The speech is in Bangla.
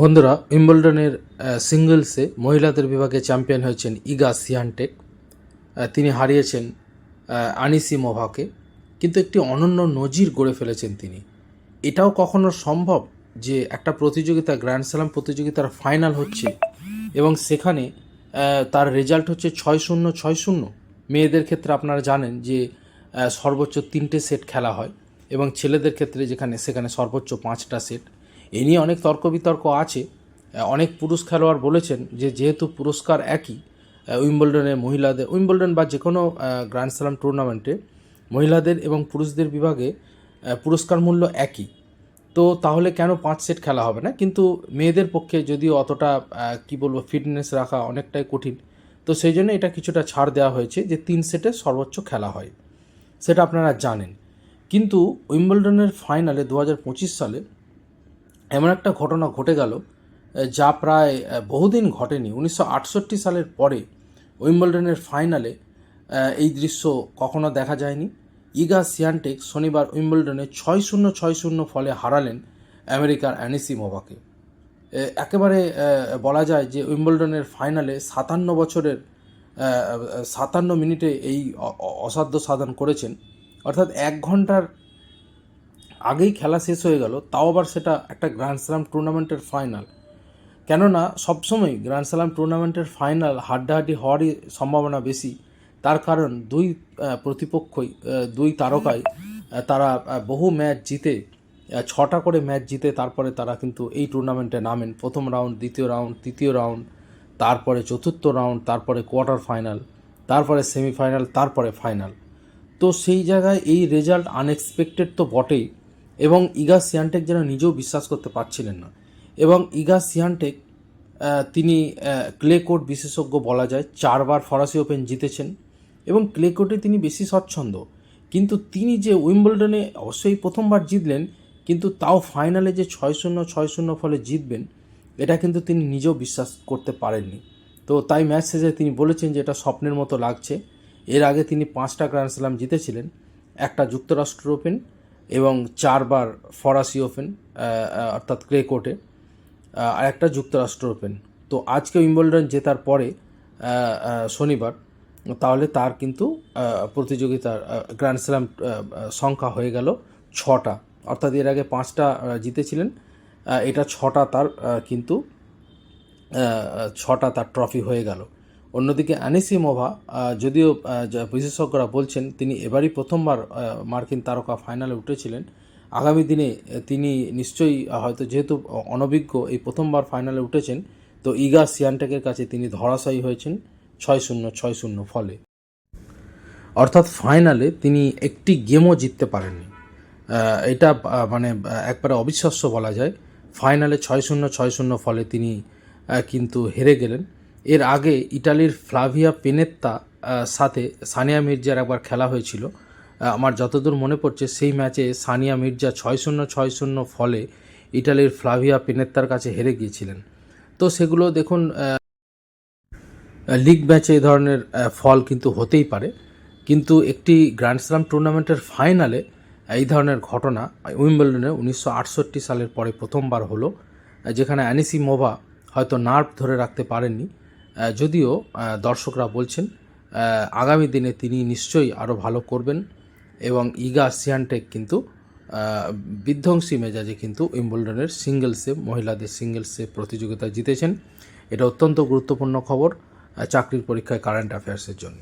বন্ধুরা, উইম্বলডনের সিঙ্গলসে মহিলাদের বিভাগে চ্যাম্পিয়ন হয়েছেন ইগা সিয়ানটেক। তিনি হারিয়েছেন আনিসি মোভাকে। কিন্তু একটি অনন্য নজির গড়ে ফেলেছেন তিনি। এটাও কখনো সম্ভব যে একটা প্রতিযোগিতা, গ্র্যান্ড স্ল্যাম প্রতিযোগিতার ফাইনাল হচ্ছে এবং সেখানে তার রেজাল্ট হচ্ছে ছয় শূন্য ছয় শূন্য। মেয়েদের ক্ষেত্রে আপনারা জানেন যে সর্বোচ্চ তিনটে সেট খেলা হয় এবং ছেলেদের ক্ষেত্রে যেখানে, সেখানে সর্বোচ্চ পাঁচটা সেট। এ নিয়ে অনেক তর্ক বিতর্ক আছে। অনেক পুরুষ খেলোয়াড় বলেছেন যে যেহেতু পুরস্কার একই উইম্বলডনে মহিলাদের, উইম্বলডন বা যে কোনো গ্র্যান্ড স্ল্যাম টুর্নামেন্টে মহিলাদের এবং পুরুষদের বিভাগে পুরস্কার মূল্য একই। তো তাহলে কেন পাঁচ সেট খেলা হবে না? কিন্তু মেয়েদের পক্ষে যদিও অতটা কি বলব, ফিটনেস রাখা অনেকটাই কঠিন, তো সেই জন্য এটা কিছুটা ছাড় দেওয়া হয়েছে যে তিন সেটে সর্বোচ্চ খেলা হয়। সেটা আপনারা জানেন। কিন্তু উইম্বলডনের ফাইনালে দু হাজার পঁচিশ সালে এমন একটা ঘটনা ঘটে গেল যা প্রায় বহুদিন ঘটেনি। উনিশশো আটষট্টি সালের পরে উইম্বলডনের ফাইনালে এই দৃশ্য কখনো দেখা যায়নি। ইগা সিয়ান্টেক শনিবার উইম্বলডনে ছয় শূন্য ছয় শূন্য ফলে হারালেন আমেরিকার অ্যানিসিমোভাকে একেবারে বলা যায় যে উইম্বলডনের ফাইনালে সাতান্ন বছরের সাতান্ন মিনিটে এই অসাধ্য সাধন করেছেন। অর্থাৎ এক ঘণ্টার আগেই খেলা শেষ হয়ে গেল তাও আবার সেটা একটা গ্র্যান্ড স্ল্যাম টুর্নামেন্টের ফাইনাল কেননা সবসময় গ্র্যান্ড স্ল্যাম টুর্নামেন্টের ফাইনাল হাড্ডাহাড্ডি হওয়ারই সম্ভাবনা বেশি। তার কারণ দুই প্রতিপক্ষই দুই তারকাই আহ, তারা বহু ম্যাচ জিতে ছটা করে ম্যাচ জিতে তারপরে তারা কিন্তু এই টুর্নামেন্টে নামেন। প্রথম রাউন্ড দ্বিতীয় রাউন্ড তৃতীয় রাউন্ড তারপরে চতুর্থ রাউন্ড তারপরে কোয়ার্টার ফাইনাল তারপরে সেমিফাইনাল তারপরে ফাইনাল তো সেই জায়গায় এই রেজাল্ট আনএক্সপেক্টেড তো বটেই। এবং ইগা সিয়ানটেক যেন নিজেও বিশ্বাস করতে পারছিলেন না। এবং ইগা সিয়ানটেক তিনি ক্লে কোর্ট বিশেষজ্ঞ বলা যায় চারবার ফরাসি ওপেন জিতেছেন এবং ক্লে কোর্টে তিনি বেশি স্বচ্ছন্দ। কিন্তু তিনি যে উইম্বলডনে অবশ্যই প্রথমবার জিতলেন, কিন্তু তাও ফাইনালে যে ছয় শূন্য ছয় শূন্য ফলে জিতবেন, এটা কিন্তু তিনি নিজেও বিশ্বাস করতে পারেননি। তো তাই ম্যাচ শেষে তিনি বলেছেন যে এটা স্বপ্নের মতো লাগছে। এর আগে তিনি পাঁচটা গ্র্যান্ড স্ল্যাম জিতেছিলেন, একটা যুক্তরাষ্ট্র ওপেন এবং চারবার ফরাসি ওপেন অর্থাৎ ক্লে কোর্টে আর একটা যুক্তরাষ্ট্র ওপেন। তো আজকে উইম্বলডন জেতার পরে শনিবার, তাহলে তার কিন্তু প্রতিযোগিতার গ্র্যান্ড স্ল্যাম সংখ্যা হয়ে গেল ছটা। অর্থাৎ এর আগে পাঁচটা জিতেছিলেন এটা ছটা তার কিন্তু ছটা তার ট্রফি হয়ে গেল। অন্যদিকে আনিসিমোভা যদিও বিশেষজ্ঞরা বলছেন তিনি এবারই প্রথমবার মার্কিন তারকা ফাইনালে উঠেছিলেন। আগামী দিনে তিনি নিশ্চয়ই হয়তো যেহেতু অনভিজ্ঞ, এই প্রথমবার ফাইনালে উঠেছেন, তো ইগা সিয়ানটেকের কাছে তিনি ধরাশায়ী হয়েছেন ছয় শূন্য ছয় শূন্য ফলে। অর্থাৎ ফাইনালে তিনি একটি গেমও জিততে পারেননি। এটা মানে একবারে অবিশ্বাস্য বলা যায়। ফাইনালে ছয় শূন্য ছয় শূন্য ফলে তিনি কিন্তু হেরে গেলেন। এর আগে ইটালির ফ্লাভিয়া পেনেত্তা সাথে সানিয়া মির্জার একবার খেলা হয়েছিল। আমার যতদূর মনে পড়ছে, সেই ম্যাচে সানিয়া মির্জা ছয় শূন্য ছয় শূন্য ফলে ইটালির ফ্লাভিয়া পেনেত্তার কাছে হেরে গিয়েছিলেন। তো সেগুলো দেখুন লিগ ম্যাচে এই ধরনের ফল কিন্তু হতেই পারে। কিন্তু একটি গ্র্যান্ড স্ল্যাম টুর্নামেন্টের ফাইনালে এই ধরনের ঘটনা, উইম্বলডনে উনিশশো আটষট্টি সালের পরে প্রথমবার হলো যেখানে অ্যানিসি মোভা হয়তো নার্ভ ধরে রাখতে পারেননি। যদিও দর্শকরা বলছেন আগামী দিনে তিনি নিশ্চয়ই আরও ভালো করবেন এবং ইগা সিয়ানটেক কিন্তু বিধ্বংসী মেজাজে কিন্তু উইম্বলডনের সিঙ্গেলসে, মহিলাদের সিঙ্গেলসে প্রতিযোগিতা জিতেছেন। এটা অত্যন্ত গুরুত্বপূর্ণ খবর চাকরির পরীক্ষায় কারেন্ট অ্যাফেয়ার্সের জন্য।